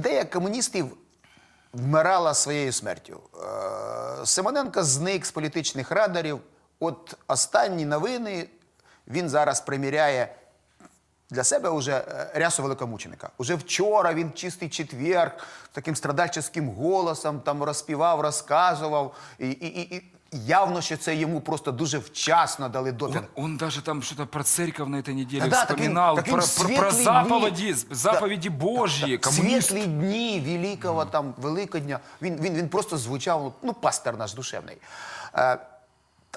ідея комуністів вмирала своєю смертю. Е, Симоненко зник з політичних радарів. От останні новини він зараз приміряє для себе уже е, рясу великомученика. Уже вчора він чистий четвер таким страдальческим голосом там розпівав, розказував. І, і, і, і явно, що це йому просто дуже вчасно дали допінг. Он, он даже там что-то про церковь на этой неделе він- вспоминал, так він про, про, про світлі заповеди, дні. заповеди Божьи, коммунист. Світлі дні Великого там Великодня. Він, він, він просто звучав, ну, пастор наш душевний. Е,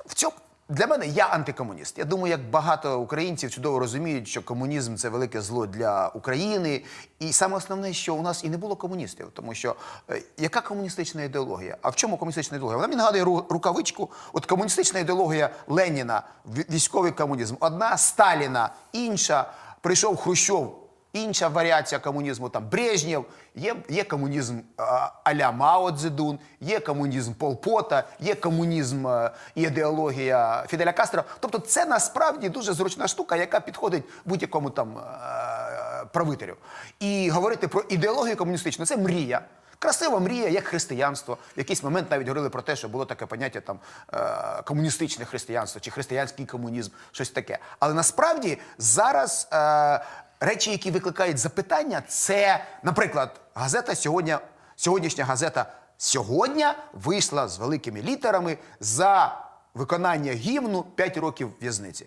в цьому для мене я антикомуніст. Я думаю, як багато українців чудово розуміють, що комунізм це велике зло для України. І саме основне, що у нас і не було комуністів, тому що е, яка комуністична ідеологія? А в чому комуністична ідеологія? Вона мені нагадує ру- рукавичку. От комуністична ідеологія Леніна, ві- військовий комунізм, одна Сталіна, інша. Прийшов Хрущов, інша варіація комунізму, там Брежнєв, є, є комунізм а, а-ля Мао Цзедун, є комунізм Пол Пота, є комунізм е, і ідеологія Фіделя Кастро. Тобто це насправді дуже зручна штука, яка підходить будь-якому там е, правителю. І говорити про ідеологію комуністичну це мрія. Красива мрія, як християнство. В якийсь момент навіть говорили про те, що було таке поняття там е, комуністичне християнство чи християнський комунізм, щось таке. Але насправді зараз е, речі, які викликають запитання, це, наприклад, газета сьогодні, сьогоднішня газета сьогодні вийшла з великими літерами за виконання гімну 5 років в'язниці.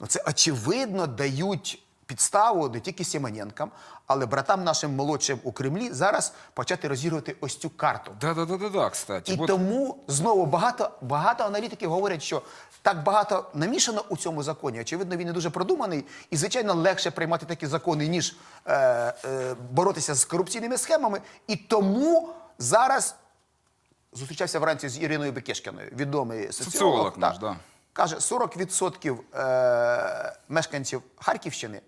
Ну це очевидно дають підставу не тільки Сімоненкам, але братам нашим молодшим у Кремлі зараз почати розігрувати ось цю карту. Да-да-да-да, кстати. І вот тому знову багато, багато аналітиків говорять, що так багато намішано у цьому законі. Очевидно, він не дуже продуманий, і звичайно легше приймати такі закони, ніж е, е, боротися з корупційними схемами. І тому зараз зустрічався вранці з Іриною Бекешкіною, відомий соціолог. Соціолог наш, так. да. Каже, 40% е, мешканців Харківщини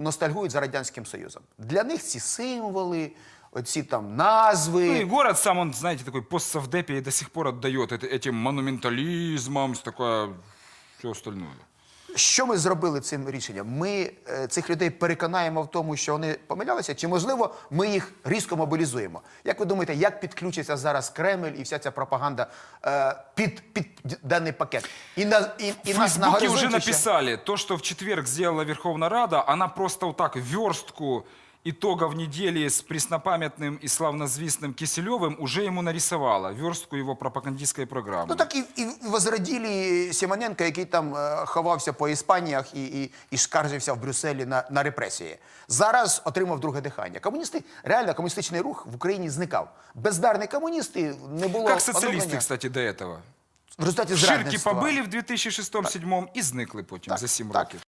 ностальгують за Радянським Союзом. Для них ці символи, оці там назви. Ну и город сам, он, знаете, такой постсовдепе и до сих пор отдает эт- этим монументализмом, с такое все остальное. Що ми зробили цим рішенням? Ми е, цих людей переконаємо в тому, що вони помилялися, чи можливо ми їх різко мобілізуємо? Як ви думаєте, як підключиться зараз Кремль і вся ця пропаганда е, під, під даний пакет? І на і, і нас на горизонті ще- написали, то, що в четверг зробила Верховна Рада, вона просто отак так верстку итогов недели с преснопамятным и славнозвестным Киселевым уже ему нарисовала. Верстку его пропагандистской программы. Ну так і, і возраділі Сімоненка, який там е, ховався по Іспаніях і, і, і скаржився в Брюсселі на, на репресії. Зараз отримав друге дихання. Комуністи, реально комуністичний рух в Україні зникав. Бездарні комуністи не було Как социалисты, оновлення. кстати, до этого. в результаті Ширки зрадництва. побили в 2006-2007 і зникли потім за 7 так. років.